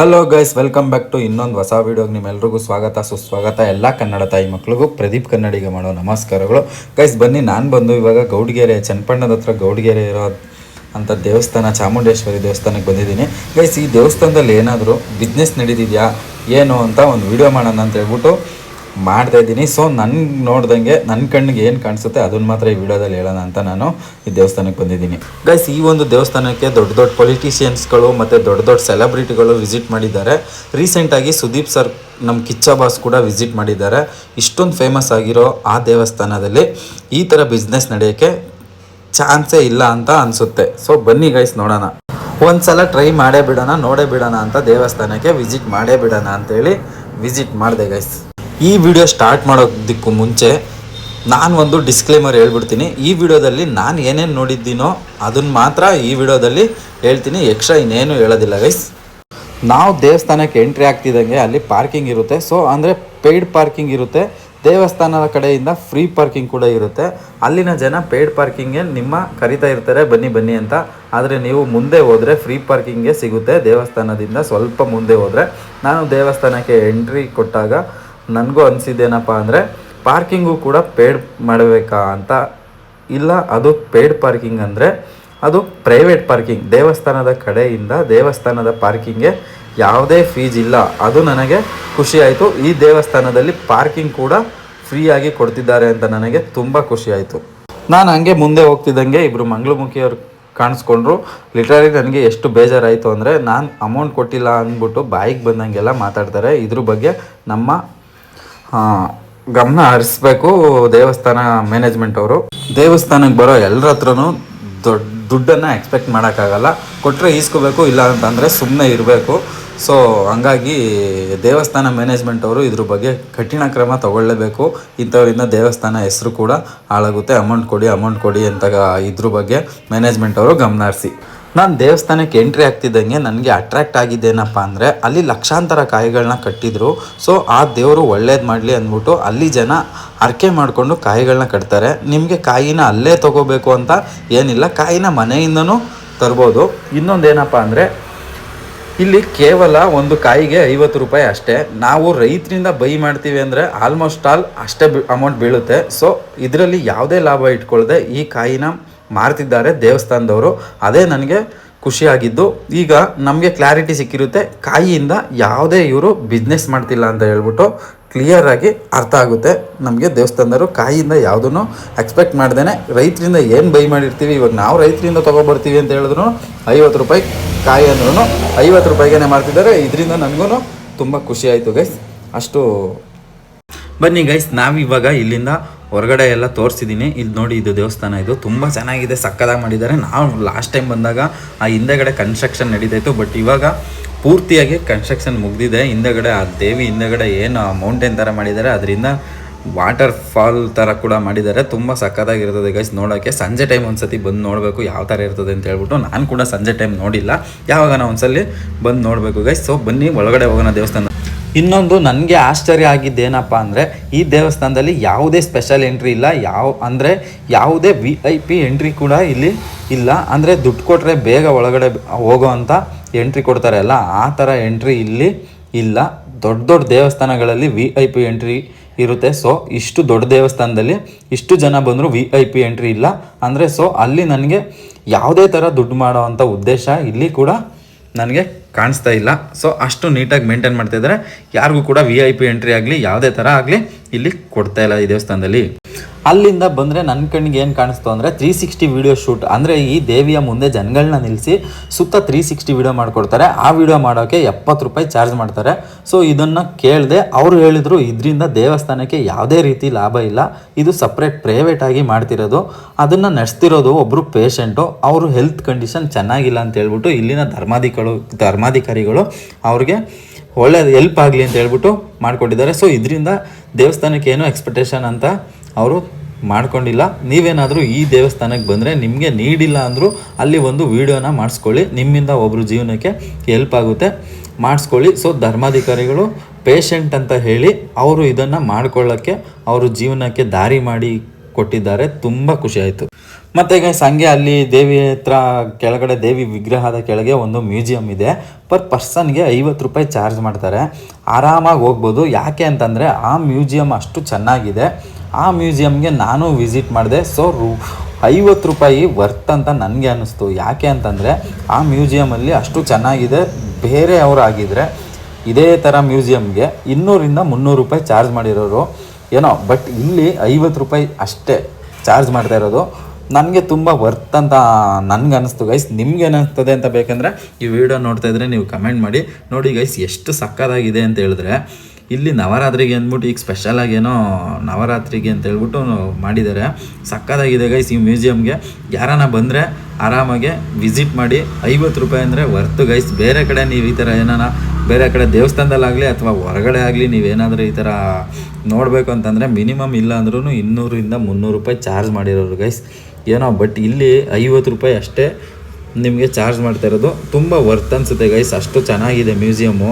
Hello guys welcome back to ಇನ್ನೊಂದು ಹೊಸ ವೀಡಿಯೋಗೆ ನಿಮ್ಮೆಲ್ಲರಿಗೂ ಸ್ವಾಗತ, ಸುಸ್ವಾಗತ, ಎಲ್ಲ ಕನ್ನಡ ತಾಯಿ ಮಕ್ಕಳಿಗೂ ಪ್ರದೀಪ್ ಕನ್ನಡಿಗೆ ಮಾಡೋ ನಮಸ್ಕಾರಗಳು. ಗೈಸ್ ಬನ್ನಿ, ನಾನು ಬಂದು ಇವಾಗ ಗೌಡ್ಗೆರೆ ಚನ್ನಪಣ್ಣದ ಹತ್ರ ಗೌಡ್ಗೆರೆ ಇರೋ ಅಂತ ದೇವಸ್ಥಾನ, ಚಾಮುಂಡೇಶ್ವರಿ ದೇವಸ್ಥಾನಕ್ಕೆ ಬಂದಿದ್ದೀನಿ. ಗೈಸ್ ಈ ದೇವಸ್ಥಾನದಲ್ಲಿ ಏನಾದರೂ ಬಿಸ್ನೆಸ್ ನಡೀತಿದೆಯಾ, ಏನು ಅಂತ ಒಂದು ವೀಡಿಯೋ ಮಾಡೋಣ ಅಂತ ಹೇಳ್ಬಿಟ್ಟು ಮಾಡ್ತಾ ಇದ್ದೀನಿ. ಸೊ ನನ್ಗೆ ನೋಡ್ದಂಗೆ ನನ್ನ ಕಣ್ಣಿಗೆ ಏನು ಕಾಣಿಸುತ್ತೆ ಅದನ್ನ ಮಾತ್ರ ಈ ವಿಡಿಯೋದಲ್ಲಿ ಹೇಳೋಣ ಅಂತ ನಾನು ಈ ದೇವಸ್ಥಾನಕ್ಕೆ ಬಂದಿದ್ದೀನಿ. ಗೈಸ್ ಈ ಒಂದು ದೇವಸ್ಥಾನಕ್ಕೆ ದೊಡ್ಡ ದೊಡ್ಡ ಪೊಲಿಟಿಷಿಯನ್ಸ್ಗಳು ಮತ್ತು ದೊಡ್ಡ ದೊಡ್ಡ ಸೆಲೆಬ್ರಿಟಿಗಳು ವಿಸಿಟ್ ಮಾಡಿದ್ದಾರೆ. ರೀಸೆಂಟಾಗಿ ಸುದೀಪ್ ಸರ್ ನಮ್ಮ ಕಿಚ್ಚ ಬಾಸ್ ಕೂಡ ವಿಸಿಟ್ ಮಾಡಿದ್ದಾರೆ. ಇಷ್ಟೊಂದು ಫೇಮಸ್ ಆಗಿರೋ ಆ ದೇವಸ್ಥಾನದಲ್ಲಿ ಈ ಥರ ಬಿಸ್ನೆಸ್ ನಡೆಯೋಕ್ಕೆ ಚಾನ್ಸೇ ಇಲ್ಲ ಅಂತ ಅನಿಸುತ್ತೆ. ಸೊ ಬನ್ನಿ ಗೈಸ್ ನೋಡೋಣ. ಒಂದ್ಸಲ ಟ್ರೈ ಮಾಡೇ ಬಿಡೋಣ, ನೋಡೇ ಬಿಡೋಣ ಅಂತ ದೇವಸ್ಥಾನಕ್ಕೆ ವಿಸಿಟ್ ಮಾಡೇ ಬಿಡೋಣ ಅಂತೇಳಿ ವಿಸಿಟ್ ಮಾಡಿದೆ ಗೈಸ್ ಈ ವಿಡಿಯೋ ಸ್ಟಾರ್ಟ್ ಮಾಡೋದಕ್ಕೂ ಮುಂಚೆ ನಾನು ಒಂದು ಡಿಸ್ಕ್ಲೇಮರ್ ಹೇಳ್ಬಿಡ್ತೀನಿ. ಈ ವಿಡಿಯೋದಲ್ಲಿ ನಾನು ಏನೇನು ನೋಡಿದ್ದೀನೋ ಅದನ್ನು ಮಾತ್ರ ಈ ವಿಡಿಯೋದಲ್ಲಿ ಹೇಳ್ತೀನಿ. ಎಕ್ಸ್ಟ್ರಾ ಇನ್ನೇನು ಹೇಳೋದಿಲ್ಲ ಗೈಸ್ ನಾವು ದೇವಸ್ಥಾನಕ್ಕೆ ಎಂಟ್ರಿ ಆಗ್ತಿದ್ದಂಗೆ ಅಲ್ಲಿ ಪಾರ್ಕಿಂಗ್ ಇರುತ್ತೆ. ಸೊ ಅಂದರೆ ಪೇಯ್ಡ್ ಪಾರ್ಕಿಂಗ್ ಇರುತ್ತೆ. ದೇವಸ್ಥಾನದ ಕಡೆಯಿಂದ ಫ್ರೀ ಪಾರ್ಕಿಂಗ್ ಕೂಡ ಇರುತ್ತೆ. ಅಲ್ಲಿನ ಜನ ಪೇಯ್ಡ್ ಪಾರ್ಕಿಂಗ್ಗೆ ನಿಮ್ಮ ಕರಿತಾ ಇರ್ತಾರೆ. ಬನ್ನಿ ಬನ್ನಿ ಅಂತ. ಆದರೆ ನೀವು ಮುಂದೆ ಹೋದರೆ ಫ್ರೀ ಪಾರ್ಕಿಂಗ್ಗೆ ಸಿಗುತ್ತೆ. ದೇವಸ್ಥಾನದಿಂದ ಸ್ವಲ್ಪ ಮುಂದೆ ಹೋದರೆ. ನಾನು ದೇವಸ್ಥಾನಕ್ಕೆ ಎಂಟ್ರಿ ಕೊಟ್ಟಾಗ ನನಗೂ ಅನಿಸಿದ್ದೇನಪ್ಪ ಅಂದರೆ ಪಾರ್ಕಿಂಗು ಕೂಡ ಪೇಯ್ಡ್ ಮಾಡಬೇಕಾ ಅಂತ. ಇಲ್ಲ, ಅದು ಪೇಯ್ಡ್ ಪಾರ್ಕಿಂಗ್ ಅಂದರೆ ಅದು ಪ್ರೈವೇಟ್ ಪಾರ್ಕಿಂಗ್. ದೇವಸ್ಥಾನದ ಕಡೆಯಿಂದ ದೇವಸ್ಥಾನದ ಪಾರ್ಕಿಂಗ್ಗೆ ಯಾವುದೇ ಫೀಸ್ ಇಲ್ಲ. ಅದು ನನಗೆ ಖುಷಿ ಆಯಿತು. ಈ ದೇವಸ್ಥಾನದಲ್ಲಿ ಪಾರ್ಕಿಂಗ್ ಕೂಡ ಫ್ರೀಯಾಗಿ ಕೊಡ್ತಿದ್ದಾರೆ ಅಂತ ನನಗೆ ತುಂಬ ಖುಷಿ ಆಯಿತು. ನಾನು ಹಂಗೆ ಮುಂದೆ ಹೋಗ್ತಿದ್ದಂಗೆ ಇಬ್ಬರು ಮಂಗಳಮುಖಿಯವರು ಕಾಣಿಸ್ಕೊಂಡ್ರು. ಲಿಟ್ರಲಿ ನನಗೆ ಎಷ್ಟು ಬೇಜಾರಾಯಿತು ಅಂದರೆ ನಾನು ಅಮೌಂಟ್ ಕೊಟ್ಟಿಲ್ಲ ಅಂದ್ಬಿಟ್ಟು ಬಾಯಿಗೆ ಬಂದಂಗೆಲ್ಲ ಮಾತಾಡ್ತಾರೆ. ಇದ್ರ ಬಗ್ಗೆ ನಮ್ಮ ಗಮನ ಹರಿಸ್ಬೇಕು ದೇವಸ್ಥಾನ ಮ್ಯಾನೇಜ್ಮೆಂಟ್ ಅವರು. ದೇವಸ್ಥಾನಕ್ಕೆ ಬರೋ ಎಲ್ಲರ ಹತ್ರನೂ ದೊಡ್ಡ ದುಡ್ಡನ್ನು ಎಕ್ಸ್ಪೆಕ್ಟ್ ಮಾಡೋಕ್ಕಾಗಲ್ಲ. ಕೊಟ್ಟರೆ ಈಸ್ಕೋಬೇಕು ಇಲ್ಲ ಅಂತಂದರೆ ಸುಮ್ಮನೆ ಇರಬೇಕು. ಸೊ ಹಂಗಾಗಿ ದೇವಸ್ಥಾನ ಮ್ಯಾನೇಜ್ಮೆಂಟ್ ಅವರು ಇದ್ರ ಬಗ್ಗೆ ಕಠಿಣ ಕ್ರಮ ತಗೊಳ್ಳೇಬೇಕು. ಇಂಥವರಿಂದ ದೇವಸ್ಥಾನ ಹೆಸರು ಕೂಡ ಹಾಳಾಗುತ್ತೆ. ಅಮೌಂಟ್ ಕೊಡಿ ಅಮೌಂಟ್ ಕೊಡಿ ಅಂತ ಇದ್ರ ಬಗ್ಗೆ ಮ್ಯಾನೇಜ್ಮೆಂಟ್ ಅವರು ಗಮನ ಹರಿಸಿ. ನಾನು ದೇವಸ್ಥಾನಕ್ಕೆ ಎಂಟ್ರಿ ಆಗ್ತಿದ್ದಂಗೆ ನನಗೆ ಅಟ್ರಾಕ್ಟ್ ಆಗಿದ್ದೇನಪ್ಪ ಅಂದರೆ ಅಲ್ಲಿ ಲಕ್ಷಾಂತರ ಕಾಯಿಗಳನ್ನ ಕಟ್ಟಿದ್ರು. ಸೊ ಆ ದೇವರು ಒಳ್ಳೇದು ಮಾಡಲಿ ಅಂದ್ಬಿಟ್ಟು ಅಲ್ಲಿ ಜನ ಅರ್ಕೆ ಮಾಡಿಕೊಂಡು ಕಾಯಿಗಳನ್ನ ಕಟ್ತಾರೆ. ನಿಮಗೆ ಕಾಯಿನ ಅಲ್ಲೇ ತೊಗೋಬೇಕು ಅಂತ ಏನಿಲ್ಲ, ಕಾಯಿನ ಮನೆಯಿಂದನೂ ತರ್ಬೋದು. ಇನ್ನೊಂದೇನಪ್ಪ ಅಂದರೆ, ಇಲ್ಲಿ ಕೇವಲ ಒಂದು ಕಾಯಿಗೆ ಐವತ್ತು ರೂಪಾಯಿ ಅಷ್ಟೇ. ನಾವು ರೈತರಿಂದ ಬೈ ಮಾಡ್ತೀವಿ ಅಂದರೆ ಆಲ್ಮೋಸ್ಟ್ ಆಲ್ ಅಷ್ಟೇ ಅಮೌಂಟ್ ಬೀಳುತ್ತೆ. ಸೊ ಇದರಲ್ಲಿ ಯಾವುದೇ ಲಾಭ ಇಟ್ಕೊಳ್ಳದೆ ಈ ಕಾಯಿನ ಮಾರ್ತಿದ್ದಾರೆ ದೇವಸ್ಥಾನದವರು. ಅದೇ ನನಗೆ ಖುಷಿಯಾಗಿದ್ದು, ಈಗ ನಮಗೆ ಕ್ಲಾರಿಟಿ ಸಿಕ್ಕಿರುತ್ತೆ. ಕಾಯಿಯಿಂದ ಯಾವುದೇ ಇವರು ಬಿಸ್ನೆಸ್ ಮಾಡ್ತಿಲ್ಲ ಅಂತ ಹೇಳ್ಬಿಟ್ಟು ಕ್ಲಿಯರ್ ಆಗಿ ಅರ್ಥ ಆಗುತ್ತೆ. ನಮಗೆ ದೇವಸ್ಥಾನದವರು ಕಾಯಿಯಿಂದ ಯಾವುದನ್ನು ಎಕ್ಸ್ಪೆಕ್ಟ್ ಮಾಡ್ದೇನೆ. ರೈತರಿಂದ ಏನು ಬೈ ಮಾಡಿರ್ತೀವಿ, ಇವಾಗ ನಾವು ರೈತರಿಂದ ತೊಗೊಬರ್ತೀವಿ ಅಂತ ಹೇಳಿದ್ರು ಐವತ್ತು ರೂಪಾಯಿ ಕಾಯಿ ಅಂದ್ರೂ ಐವತ್ತು ರೂಪಾಯಿಗೆ ಮಾಡ್ತಿದ್ದಾರೆ ಇದರಿಂದ ನನಗೂ ತುಂಬ ಖುಷಿ ಆಯಿತು ಗೈಸ್ ಅಷ್ಟು ಬನ್ನಿ ಗೈಸ್ ನಾವಿವಾಗ ಇಲ್ಲಿಂದ ಹೊರಗಡೆ ಎಲ್ಲ ತೋರಿಸಿದ್ದೀನಿ ಇಲ್ಲಿ ನೋಡಿ ಇದು ದೇವಸ್ಥಾನ ಇದು. ತುಂಬ ಚೆನ್ನಾಗಿದೆ ಸಕ್ಕದಾಗಿ ಮಾಡಿದ್ದಾರೆ. ನಾವು ಲಾಸ್ಟ್ ಟೈಮ್ ಬಂದಾಗ ಆ ಹಿಂದೆಗಡೆ ಕನ್ಸ್ಟ್ರಕ್ಷನ್ ನಡೀತಾಯಿತ್ತು ಬಟ್ ಇವಾಗ ಪೂರ್ತಿಯಾಗಿ ಕನ್ಸ್ಟ್ರಕ್ಷನ್ ಮುಗಿದಿದೆ. ಹಿಂದೆಗಡೆ ಆ ದೇವಿ ಹಿಂದೆಗಡೆ ಏನು ಮೌಂಟೇನ್ ಥರ ಮಾಡಿದ್ದಾರೆ. ಅದರಿಂದ ವಾಟರ್ ಫಾಲ್ ಥರ ಕೂಡ ಮಾಡಿದ್ದಾರೆ. ತುಂಬ ಸಕ್ಕತ್ತಾಗಿರ್ತದೆ ಗೈಸ್ ನೋಡೋಕ್ಕೆ ಸಂಜೆ ಟೈಮ್ ಒಂದ್ಸತಿ ಬಂದು ನೋಡಬೇಕು ಯಾವ ಥರ ಇರ್ತದೆ ಅಂತ ಹೇಳ್ಬಿಟ್ಟು ನಾನು ಕೂಡ ಸಂಜೆ ಟೈಮ್ ನೋಡಿಲ್ಲ. ಯಾವಾಗ ನಾವು ಒಂದ್ಸಲಿ ಬಂದು ನೋಡಬೇಕು ಗೈಸ್ ಸೊ ಬನ್ನಿ, ಒಳಗಡೆ ಹೋಗೋಣ ದೇವಸ್ಥಾನ. ಇನ್ನೊಂದು ನನಗೆ ಆಶ್ಚರ್ಯ ಆಗಿದ್ದೇನಪ್ಪ ಅಂದರೆ, ಈ ದೇವಸ್ಥಾನದಲ್ಲಿ ಯಾವುದೇ ಸ್ಪೆಷಲ್ ಎಂಟ್ರಿ ಇಲ್ಲ. ಯಾವ, ಅಂದರೆ ಯಾವುದೇ ವಿ ಐ ಪಿ ಎಂಟ್ರಿ ಕೂಡ ಇಲ್ಲಿ ಇಲ್ಲ. ಅಂದರೆ ದುಡ್ಡು ಕೊಟ್ಟರೆ ಬೇಗ ಒಳಗಡೆ ಹೋಗೋ ಅಂತ ಎಂಟ್ರಿ ಕೊಡ್ತಾರಲ್ಲ ಆ ಥರ ಎಂಟ್ರಿ ಇಲ್ಲಿ ಇಲ್ಲ. ದೊಡ್ಡ ದೊಡ್ಡ ದೇವಸ್ಥಾನಗಳಲ್ಲಿ ವಿ ಐ ಪಿ ಎಂಟ್ರಿ ಇರುತ್ತೆ. ಸೊ ಇಷ್ಟು ದೊಡ್ಡ ದೇವಸ್ಥಾನದಲ್ಲಿ ಇಷ್ಟು ಜನ ಬಂದರೂ ವಿ ಐ ಪಿ ಎಂಟ್ರಿ ಇಲ್ಲ. ಅಂದರೆ ಸೊ ಅಲ್ಲಿ ನನಗೆ ಯಾವುದೇ ಥರ ದುಡ್ಡು ಮಾಡೋ ಅಂಥ ಉದ್ದೇಶ ಇಲ್ಲಿ ಕೂಡ ನನಗೆ ಕಾಣಿಸ್ತಾ ಇಲ್ಲ. ಸೊ ಅಷ್ಟು ನೀಟಾಗಿ ಮೇಂಟೈನ್ ಮಾಡ್ತಿದ್ದಾರೆ ಯಾರಿಗೂ ಕೂಡ ವಿ ಐ ಪಿ ಎಂಟ್ರಿ ಆಗಲಿ, ಯಾವುದೇ ಥರ ಆಗಲಿ, ಇಲ್ಲಿ ಕೊಡ್ತಾ ಇಲ್ಲ ಈ ದೇವಸ್ಥಾನದಲ್ಲಿ. ಅಲ್ಲಿಂದ ಬಂದರೆ ನನ್ನ ಕಣ್ಣಿಗೆ ಏನು ಕಾಣಿಸ್ತು ಅಂದರೆ ತ್ರೀ ಸಿಕ್ಸ್ಟಿ ವೀಡಿಯೋ ಶೂಟ್ ಅಂದರೆ ಈ ದೇವಿಯ ಮುಂದೆ ಜನಗಳನ್ನ ನಿಲ್ಲಿಸಿ ಸುತ್ತ ತ್ರೀ ಸಿಕ್ಸ್ಟಿ ವೀಡಿಯೋ ಮಾಡಿಕೊಡ್ತಾರೆ. ಆ ವಿಡಿಯೋ ಮಾಡೋಕ್ಕೆ ಎಪ್ಪತ್ತು ರೂಪಾಯಿ ಚಾರ್ಜ್ ಮಾಡ್ತಾರೆ. ಸೊ ಇದನ್ನು ಕೇಳಿದೆ ಅವರು ಹೇಳಿದರು, ಇದರಿಂದ ದೇವಸ್ಥಾನಕ್ಕೆ ಯಾವುದೇ ರೀತಿ ಲಾಭ ಇಲ್ಲ. ಇದು ಸಪ್ರೇಟ್ ಪ್ರೈವೇಟ್ ಆಗಿ ಮಾಡ್ತಿರೋದು. ಅದನ್ನು ನಡೆಸ್ತಿರೋದು ಒಬ್ಬರು ಪೇಷಂಟು ಅವರು ಹೆಲ್ತ್ ಕಂಡೀಷನ್ ಚೆನ್ನಾಗಿಲ್ಲ ಅಂತ ಹೇಳ್ಬಿಟ್ಟು ಇಲ್ಲಿನ ಧರ್ಮಾಧಿಗಳು ಧರ್ಮಾಧಿಕಾರಿಗಳು ಅವ್ರಿಗೆ ಒಳ್ಳೆಯದು ಹೆಲ್ಪ್ ಆಗಲಿ ಅಂತ ಹೇಳ್ಬಿಟ್ಟು ಮಾಡಿಕೊಟ್ಟಿದ್ದಾರೆ. ಸೊ ಇದರಿಂದ ದೇವಸ್ಥಾನಕ್ಕೆ ಏನೋ ಎಕ್ಸ್ಪೆಕ್ಟೇಷನ್ ಅಂತ ಅವರು ಮಾಡ್ಕೊಂಡಿಲ್ಲ. ನೀವೇನಾದರೂ ಈ ದೇವಸ್ಥಾನಕ್ಕೆ ಬಂದರೆ ನಿಮಗೆ ನೀಡಿಲ್ಲ ಅಂದರೂ ಅಲ್ಲಿ ಒಂದು ವೀಡಿಯೋನ ಮಾಡಿಸ್ಕೊಳ್ಳಿ. ನಿಮ್ಮಿಂದ ಒಬ್ಬರು ಜೀವನಕ್ಕೆ ಹೆಲ್ಪ್ ಆಗುತ್ತೆ. ಮಾಡಿಸ್ಕೊಳ್ಳಿ. ಸೊ ಧರ್ಮಾಧಿಕಾರಿಗಳು ಪೇಷಂಟ್ ಅಂತ ಹೇಳಿ ಅವರು ಇದನ್ನು ಮಾಡ್ಕೊಳ್ಳೋಕ್ಕೆ, ಅವರು ಜೀವನಕ್ಕೆ ದಾರಿ ಮಾಡಿ ಕೊಟ್ಟಿದ್ದಾರೆ. ತುಂಬ ಖುಷಿ ಆಯಿತು. ಮತ್ತು ಗೈಸ್ ಹಂಗೆ ಅಲ್ಲಿ ದೇವಿ ಹತ್ರ ಕೆಳಗಡೆ ದೇವಿ ವಿಗ್ರಹದ ಕೆಳಗೆ ಒಂದು ಮ್ಯೂಸಿಯಂ ಇದೆ. ಪರ್ ಪರ್ಸನ್ಗೆ ಐವತ್ತು ರೂಪಾಯಿ ಚಾರ್ಜ್ ಮಾಡ್ತಾರೆ. ಆರಾಮಾಗಿ ಹೋಗ್ಬೋದು. ಯಾಕೆ ಅಂತಂದರೆ ಆ ಮ್ಯೂಸಿಯಂ ಅಷ್ಟು ಚೆನ್ನಾಗಿದೆ. ಆ ಮ್ಯೂಸಿಯಮ್ಗೆ ನಾನು ವಿಸಿಟ್ ಮಾಡಿದೆ. ಸೊ ರೂ, ಐವತ್ತು ರೂಪಾಯಿ ವರ್ತ್ ಅಂತ ನನಗೆ ಅನ್ನಿಸ್ತು ಯಾಕೆ ಅಂತಂದರೆ ಆ ಮ್ಯೂಸಿಯಮಲ್ಲಿ ಅಷ್ಟು ಚೆನ್ನಾಗಿದೆ. ಬೇರೆ ಅವ್ರು ಆಗಿದ್ರೆ ಇದೇ ಥರ ಮ್ಯೂಸಿಯಮ್ಗೆ ಇನ್ನೂರಿಂದ ಮುನ್ನೂರು ರೂಪಾಯಿ ಚಾರ್ಜ್ ಮಾಡಿರೋರು. ಏನೋ, ಬಟ್ ಇಲ್ಲಿ ಐವತ್ತು ರೂಪಾಯಿ ಅಷ್ಟೇ ಚಾರ್ಜ್ ಮಾಡ್ತಾ ಇರೋದು. ನನಗೆ ತುಂಬ ವರ್ತ್ ಅಂತ ನನಗೆ ಅನ್ನಿಸ್ತು ಗೈಸ್ ನಿಮ್ಗೆ ಏನಿಸ್ತದೆ ಅಂತ ಬೇಕಂದರೆ ಈ ವಿಡಿಯೋ ನೋಡ್ತಾ ಇದ್ರೆ ನೀವು ಕಮೆಂಟ್ ಮಾಡಿ. ನೋಡಿ ಗೈಸ್ ಎಷ್ಟು ಸಕ್ಕತ್ತಾಗಿದೆ ಅಂತ ಹೇಳಿದ್ರೆ, ಇಲ್ಲಿ ನವರಾತ್ರಿಗೆ ಅಂದ್ಬಿಟ್ಟು ಈಗ ಸ್ಪೆಷಲಾಗಿ ಏನೋ ನವರಾತ್ರಿಗೆ ಅಂತ ಹೇಳ್ಬಿಟ್ಟು ಮಾಡಿದ್ದಾರೆ. ಸಕ್ಕತ್ತಾಗಿದೆ ಗೈಸ್ ಈ ಮ್ಯೂಸಿಯಮ್ಗೆ ಯಾರನ್ನ ಬಂದರೆ ಆರಾಮಾಗಿ ವಿಸಿಟ್ ಮಾಡಿ. ಐವತ್ತು ರೂಪಾಯಿ ಅಂದರೆ ವರ್ತು ಗೈಸ್ ಬೇರೆ ಕಡೆ ನೀವು ಈ ಥರ ಏನಾನ, ಬೇರೆ ಕಡೆ ದೇವಸ್ಥಾನದಲ್ಲಾಗಲಿ ಅಥವಾ ಹೊರಗಡೆ ಆಗಲಿ ನೀವೇನಾದರೂ ಈ ಥರ ನೋಡಬೇಕು ಅಂತಂದರೆ ಮಿನಿಮಮ್ ಇಲ್ಲ ಅಂದ್ರೂ ಇನ್ನೂರಿಂದ ಮುನ್ನೂರು ರೂಪಾಯಿ ಚಾರ್ಜ್ ಮಾಡಿರೋರು ಗೈಸ್ ಏನೋ ಬಟ್ ಇಲ್ಲಿ ಐವತ್ತು ರೂಪಾಯಿ ಅಷ್ಟೇ ನಿಮಗೆ ಚಾರ್ಜ್ ಮಾಡ್ತಾ ಇರೋದು. ತುಂಬ ವರ್ತ್ ಅನಿಸುತ್ತೆ ಗೈಸ್ ಅಷ್ಟು ಚೆನ್ನಾಗಿದೆ ಮ್ಯೂಸಿಯಮ್ಮು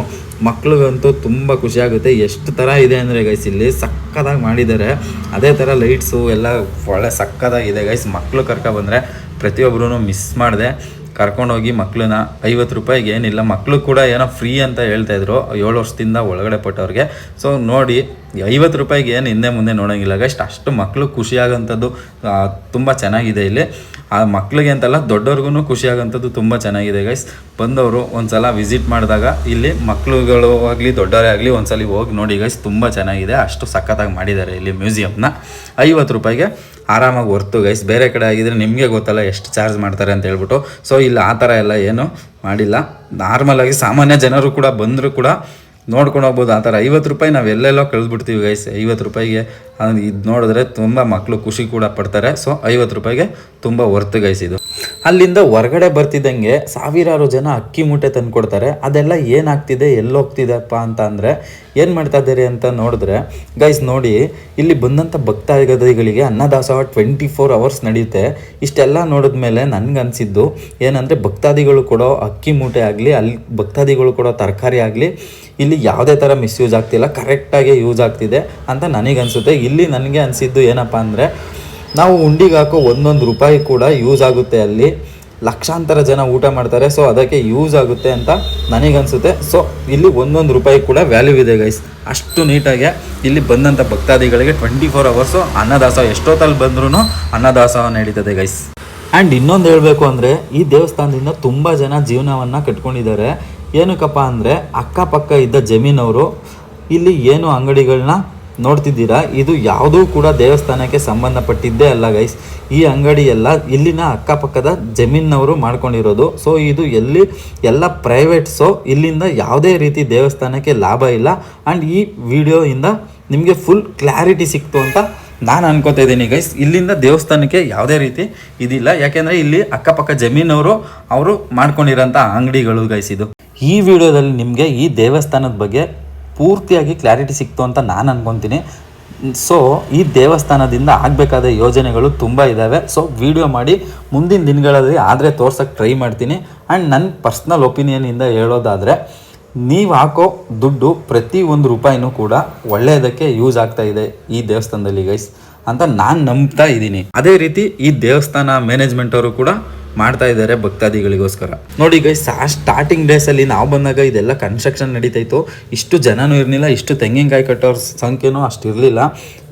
ಮಕ್ಳಿಗಂತೂ ತುಂಬ ಖುಷಿಯಾಗುತ್ತೆ ಎಷ್ಟು ಥರ ಇದೆ ಅಂದರೆ ಗೈಸ್ ಇಲ್ಲಿ ಸಕ್ಕದಾಗಿ ಮಾಡಿದ್ದಾರೆ. ಅದೇ ಥರ ಲೈಟ್ಸು ಎಲ್ಲ ಒಳ್ಳೆ ಸಕ್ಕದಾಗಿದೆ ಗೈಸ್ ಮಕ್ಕಳು ಕರ್ಕೊ ಬಂದರೆ ಪ್ರತಿಯೊಬ್ಬರೂ ಮಿಸ್ ಮಾಡಿದೆ. ಕರ್ಕೊಂಡೋಗಿ ಮಕ್ಕಳನ್ನ ಐವತ್ತು ರೂಪಾಯಿಗೆ ಏನಿಲ್ಲ ಮಕ್ಕಳು ಕೂಡ ಏನೋ ಫ್ರೀ ಅಂತ ಹೇಳ್ತಾ ಇದ್ರು, ಏಳು ವರ್ಷದಿಂದ ಒಳಗಡೆ ಪಟ್ಟವ್ರಿಗೆ. ಸೊ ನೋಡಿ, ಐವತ್ತು ರೂಪಾಯಿಗೆ ಏನು ಹಿಂದೆ ಮುಂದೆ ನೋಡೋಂಗಿಲ್ಲ ಅಷ್ಟು ಅಷ್ಟು ಮಕ್ಕಳು ಖುಷಿಯಾಗೋಂಥದ್ದು ತುಂಬ ಚೆನ್ನಾಗಿದೆ ಇಲ್ಲಿ. ಆ, ಮಕ್ಳಿಗೆ ಅಂತಲ್ಲ, ದೊಡ್ಡವ್ರಿಗೂ ಖುಷಿಯಾಗೋಂಥದ್ದು ತುಂಬ ಚೆನ್ನಾಗಿದೆ ಗೈಸ್ ಬಂದವರು ಒಂದ್ಸಲ ವಿಸಿಟ್ ಮಾಡಿದಾಗ, ಇಲ್ಲಿ ಮಕ್ಕಳುಗಳು ಆಗಲಿ, ದೊಡ್ಡವರೇ ಆಗಲಿ ಒಂದ್ಸಲ ಹೋಗಿ ನೋಡಿ ಗೈಸ್ ತುಂಬ ಚೆನ್ನಾಗಿದೆ. ಅಷ್ಟು ಸಖತ್ತಾಗಿ ಮಾಡಿದ್ದಾರೆ ಇಲ್ಲಿ ಮ್ಯೂಸಿಯಮ್ನ ಐವತ್ತು ರೂಪಾಯಿಗೆ ಆರಾಮಾಗಿ ಹೊರ್ತು ಗೈಸ್ ಬೇರೆ ಕಡೆ ಆಗಿದ್ರೆ ನಿಮಗೆ ಗೊತ್ತಲ್ಲ ಎಷ್ಟು ಚಾರ್ಜ್ ಮಾಡ್ತಾರೆ ಅಂತ ಹೇಳ್ಬಿಟ್ಟು. ಸೊ ಇಲ್ಲಿ, ಆ ಥರ ಎಲ್ಲ ಏನು ಮಾಡಿಲ್ಲ. ನಾರ್ಮಲಾಗಿ ಸಾಮಾನ್ಯ ಜನರು ಕೂಡ ಬಂದರೂ ಕೂಡ ನೋಡ್ಕೊಂಡು ಹೋಗ್ಬೋದು ಆ ಥರ. ಐವತ್ತು ರೂಪಾಯಿ ನಾವು ಎಲ್ಲೆಲ್ಲೋ ಕಳೆದ್ಬಿಡ್ತೀವಿ ಗೈಸ್ ಐವತ್ತು ರೂಪಾಯಿಗೆ ಇದು ನೋಡಿದ್ರೆ ತುಂಬ ಮಕ್ಕಳು ಖುಷಿ ಕೂಡ ಪಡ್ತಾರೆ. ಸೊ ಐವತ್ತು ರೂಪಾಯಿಗೆ ತುಂಬ ಇದು. ಅಲ್ಲಿಂದ ಹೊರಗಡೆ ಬರ್ತಿದ್ದಂಗೆ ಸಾವಿರಾರು ಜನ ಅಕ್ಕಿ ಮೂಟೆ ತಂದು ಕೊಡ್ತಾರೆ ಅದೆಲ್ಲ ಏನಾಗ್ತಿದೆ, ಎಲ್ಲೋಗ್ತಿದೆಪ್ಪ ಅಂತ ಅಂದರೆ ಏನು ಮಾಡ್ತಾ ಇದ್ದೀರಿ ಅಂತ ನೋಡಿದ್ರೆ ಗೈಸ್ ನೋಡಿ, ಇಲ್ಲಿ ಬಂದಂಥ ಭಕ್ತಾದಿಗಳಿಗೆ ಅನ್ನದಾಸೋಹ ಟ್ವೆಂಟಿ ಫೋರ್ ಅವರ್ಸ್ ನಡೆಯುತ್ತೆ ಇಷ್ಟೆಲ್ಲ ನೋಡಿದ ಮೇಲೆ ನನಗನ್ಸಿದ್ದು ಏನಂದರೆ ಭಕ್ತಾದಿಗಳು ಕೊಡೋ ಅಕ್ಕಿ ಮೂಟೆ ಆಗಲಿ, ಅಲ್ಲಿ ಭಕ್ತಾದಿಗಳು ಕೊಡೋ ತರಕಾರಿ ಆಗಲಿ, ಇಲ್ಲಿ ಯಾವುದೇ ಥರ ಮಿಸ್ಯೂಸ್ ಆಗ್ತಿಲ್ಲ ಕರೆಕ್ಟಾಗಿ ಯೂಸ್ ಆಗ್ತಿದೆ ಅಂತ ನನಗನ್ಸುತ್ತೆ. ಇಲ್ಲಿ ನನಗೆ ಅನಿಸಿದ್ದು ಏನಪ್ಪ ಅಂದರೆ, ನಾವು ಉಂಡಿಗೆ ಹಾಕೋ ಒಂದೊಂದು ರೂಪಾಯಿ ಕೂಡ ಯೂಸ್ ಆಗುತ್ತೆ ಅಲ್ಲಿ. ಲಕ್ಷಾಂತರ ಜನ ಊಟ ಮಾಡ್ತಾರೆ ಸೊ ಅದಕ್ಕೆ ಯೂಸ್ ಆಗುತ್ತೆ ಅಂತ ನನಗನ್ಸುತ್ತೆ. ಸೊ ಇಲ್ಲಿ ಒಂದೊಂದು ರೂಪಾಯಿ ಕೂಡ ವ್ಯಾಲ್ಯೂ ಇದೆ ಗೈಸ್ ಅಷ್ಟು ನೀಟಾಗಿ ಇಲ್ಲಿ ಬಂದಂಥ ಭಕ್ತಾದಿಗಳಿಗೆ ಟ್ವೆಂಟಿ ಫೋರ್ ಅವರ್ಸು ಅನ್ನದಾಸೋಹ ಎಷ್ಟೊತ್ತಲ್ಲಿ ಬಂದ್ರೂ ಅನ್ನದಾಸೋಹ ನಡೀತದೆ ಗೈಸ್ ಆ್ಯಂಡ್ ಇನ್ನೊಂದು ಹೇಳಬೇಕು ಅಂದರೆ, ಈ ದೇವಸ್ಥಾನದಿಂದ ತುಂಬ ಜನ ಜೀವನವನ್ನು ಕಟ್ಕೊಂಡಿದ್ದಾರೆ. ಏನಕ್ಕಪ್ಪ ಅಂದರೆ, ಅಕ್ಕಪಕ್ಕ ಇದ್ದ ಜಮೀನವರು, ಇಲ್ಲಿ ಏನು ಅಂಗಡಿಗಳನ್ನ ನೋಡ್ತಿದ್ದೀರಾ? ಇದು ಯಾವುದೂ ಕೂಡ ದೇವಸ್ಥಾನಕ್ಕೆ ಸಂಬಂಧಪಟ್ಟಿದ್ದೇ ಅಲ್ಲ ಗೈಸ್ ಈ ಅಂಗಡಿ ಎಲ್ಲ ಇಲ್ಲಿನ ಅಕ್ಕಪಕ್ಕದ ಜಮೀನವರು ಮಾಡ್ಕೊಂಡಿರೋದು. ಸೊ ಇದು ಎಲ್ಲಿ ಎಲ್ಲ ಪ್ರೈವೇಟ್ ಸೊ ಇಲ್ಲಿಂದ ಯಾವುದೇ ರೀತಿ ದೇವಸ್ಥಾನಕ್ಕೆ ಲಾಭ ಇಲ್ಲ. ಆ್ಯಂಡ್ ಈ ವಿಡಿಯೋಯಿಂದ ನಿಮಗೆ ಫುಲ್ ಕ್ಲಾರಿಟಿ ಸಿಕ್ತು ಅಂತ ನಾನು ಅನ್ಕೋತಾ ಇದ್ದೀನಿ ಗೈಸ್ ಇಲ್ಲಿಂದ ದೇವಸ್ಥಾನಕ್ಕೆ ಯಾವುದೇ ರೀತಿ ಇದಿಲ್ಲ. ಯಾಕೆಂದರೆ ಇಲ್ಲಿ ಅಕ್ಕಪಕ್ಕ ಜಮೀನವರು ಅವರು ಮಾಡ್ಕೊಂಡಿರೋಂಥ ಅಂಗಡಿಗಳು ಗೈಸ್ ಇದು. ಈ ವಿಡಿಯೋದಲ್ಲಿ ನಿಮಗೆ ಈ ದೇವಸ್ಥಾನದ ಬಗ್ಗೆ ಪೂರ್ತಿಯಾಗಿ ಕ್ಲಾರಿಟಿ ಸಿಕ್ತು ಅಂತ ನಾನು ಅನ್ಕೊತೀನಿ. ಸೊ ಈ ದೇವಸ್ಥಾನದಿಂದ ಆಗಬೇಕಾದ ಯೋಜನೆಗಳು ತುಂಬ ಇದ್ದಾವೆ ಸೊ ವಿಡಿಯೋ ಮಾಡಿ ಮುಂದಿನ ದಿನಗಳಲ್ಲಿ ಆದರೆ ತೋರ್ಸೋಕ್ಕೆ ಟ್ರೈ ಮಾಡ್ತೀನಿ. ಆ್ಯಂಡ್ ನನ್ನ ಪರ್ಸ್ನಲ್ ಒಪಿನಿಯನಿಂದ ಹೇಳೋದಾದರೆ, ನೀವು ಹಾಕೋ ದುಡ್ಡು ಪ್ರತಿ ಒಂದು ರೂಪಾಯಿನೂ ಕೂಡ ಒಳ್ಳೆಯದಕ್ಕೆ ಯೂಸ್ ಆಗ್ತಾ ಇದೆ ಈ ದೇವಸ್ಥಾನದಲ್ಲಿ ಗೈಸ್ ಅಂತ ನಾನು ನಂಬ್ತಾ ಇದ್ದೀನಿ. ಅದೇ ರೀತಿ ಈ ದೇವಸ್ಥಾನ ಮ್ಯಾನೇಜ್ಮೆಂಟ್ ಅವರು ಕೂಡ ಮಾಡ್ತಾ ಇದ್ದಾರೆ ಭಕ್ತಾದಿಗಳಿಗೋಸ್ಕರ. ನೋಡಿ ಗೈಸ್ ಸ್ಟಾರ್ಟಿಂಗ್ ಡೇಸಲ್ಲಿ ನಾವು ಬಂದಾಗ ಇದೆಲ್ಲ ಕನ್ಸ್ಟ್ರಕ್ಷನ್ ನಡೀತಾ ಇತ್ತು. ಇಷ್ಟು ಜನನೂ ಇರಲಿಲ್ಲ, ಇಷ್ಟು ತೆಂಗಿನಕಾಯಿ ಕಟ್ಟೋರ್ ಸಂಖ್ಯೆನೂ ಅಷ್ಟು ಇರಲಿಲ್ಲ.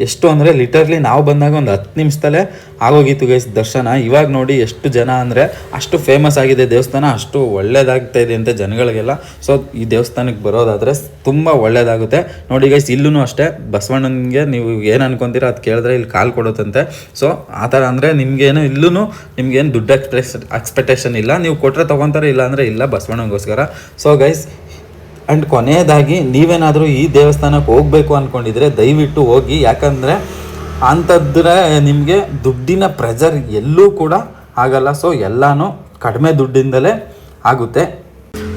ಎಷ್ಟು ಅಂದರೆ ಲಿಟರ್ಲಿ ನಾವು ಬಂದಾಗ ಒಂದು ಹತ್ತು ನಿಮಿಷದಲ್ಲೇ ಆಗೋಗಿತ್ತು ಗೈಸ್ ದರ್ಶನ. ಇವಾಗ ನೋಡಿ ಎಷ್ಟು ಜನ ಅಂದರೆ ಅಷ್ಟು ಫೇಮಸ್ ಆಗಿದೆ ದೇವಸ್ಥಾನ, ಅಷ್ಟು ಒಳ್ಳೇದಾಗ್ತಾ ಇದೆ ಅಂತ ಜನಗಳಿಗೆಲ್ಲ. ಸೊ ಈ ದೇವಸ್ಥಾನಕ್ಕೆ ಬರೋದಾದರೆ ತುಂಬ ಒಳ್ಳೇದಾಗುತ್ತೆ. ನೋಡಿ ಗೈಸ್ ಇಲ್ಲೂ ಅಷ್ಟೇ ಬಸವಣ್ಣನಿಗೆ ನೀವು ಏನು ಅನ್ಕೊಂತೀರ ಅದು ಕೇಳಿದ್ರೆ ಇಲ್ಲಿ ಕಾಲ್ ಕೊಡುತ್ತಂತೆ. ಸೊ ಆ ಥರ ಅಂದರೆ ನಿಮಗೇನು ಇಲ್ಲೂ ನಿಮ್ಗೇನು ದುಡ್ಡು ಎಕ್ಸ್ಪ್ರೆಸ್ ಎಕ್ಸ್ಪೆಕ್ಟೇಷನ್ ಇಲ್ಲ. ನೀವು ಕೊಟ್ಟರೆ ತೊಗೊತಾರೆ ಇಲ್ಲ ಅಂದರೆ ಇಲ್ಲ ಬಸವಣ್ಣಗೋಸ್ಕರ ಸೊ ಗೈಸ್ ಆ್ಯಂಡ್ ಕೊನೆಯದಾಗಿ ನೀವೇನಾದರೂ ಈ ದೇವಸ್ಥಾನಕ್ಕೆ ಹೋಗಬೇಕು ಅಂದ್ಕೊಂಡಿದ್ರೆ ದಯವಿಟ್ಟು ಹೋಗಿ. ಯಾಕಂದರೆ ಅಂಥದ್ರೆ ನಿಮಗೆ ದುಡ್ಡಿನ ಪ್ರೆಜರ್ ಎಲ್ಲೂ ಕೂಡ ಆಗಲ್ಲ. ಸೊ ಎಲ್ಲನೂ ಕಡಿಮೆ ದುಡ್ಡಿಂದಲೇ ಆಗುತ್ತೆ.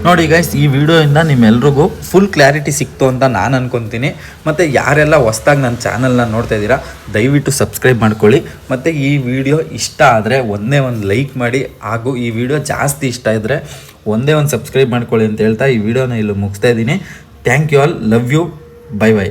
ನೋಡಿ ಗೈಸ್ ಈ ವಿಡಿಯೋಯಿಂದ ನಿಮ್ಮೆಲ್ರಿಗೂ ಫುಲ್ ಕ್ಲಾರಿಟಿ ಸಿಕ್ತು ಅಂತ ನಾನು ಅನ್ಕೊತೀನಿ. ಮತ್ತು ಯಾರೆಲ್ಲ ಹೊಸ್ದಾಗಿ ನನ್ನ ಚಾನಲ್ನ ನೋಡ್ತಾ ಇದ್ದೀರಾ, ದಯವಿಟ್ಟು ಸಬ್ಸ್ಕ್ರೈಬ್ ಮಾಡ್ಕೊಳ್ಳಿ. ಮತ್ತು ಈ ವಿಡಿಯೋ ಇಷ್ಟ ಆದರೆ ಒಂದೇ ಒಂದು ಲೈಕ್ ಮಾಡಿ. ಹಾಗೂ ಈ ವಿಡಿಯೋ ಜಾಸ್ತಿ ಇಷ್ಟ ಇದ್ದರೆ ಒಂದೇ ಒಂದು ಸಬ್ಸ್ಕ್ರೈಬ್ ಮಾಡ್ಕೊಳ್ಳಿ ಅಂತ ಹೇಳ್ತಾ ಈ ವಿಡಿಯೋನ ಇಲ್ಲಿ ಮುಗಿಸ್ತಾ ಇದ್ದೀನಿ. Thank you all love you bye bye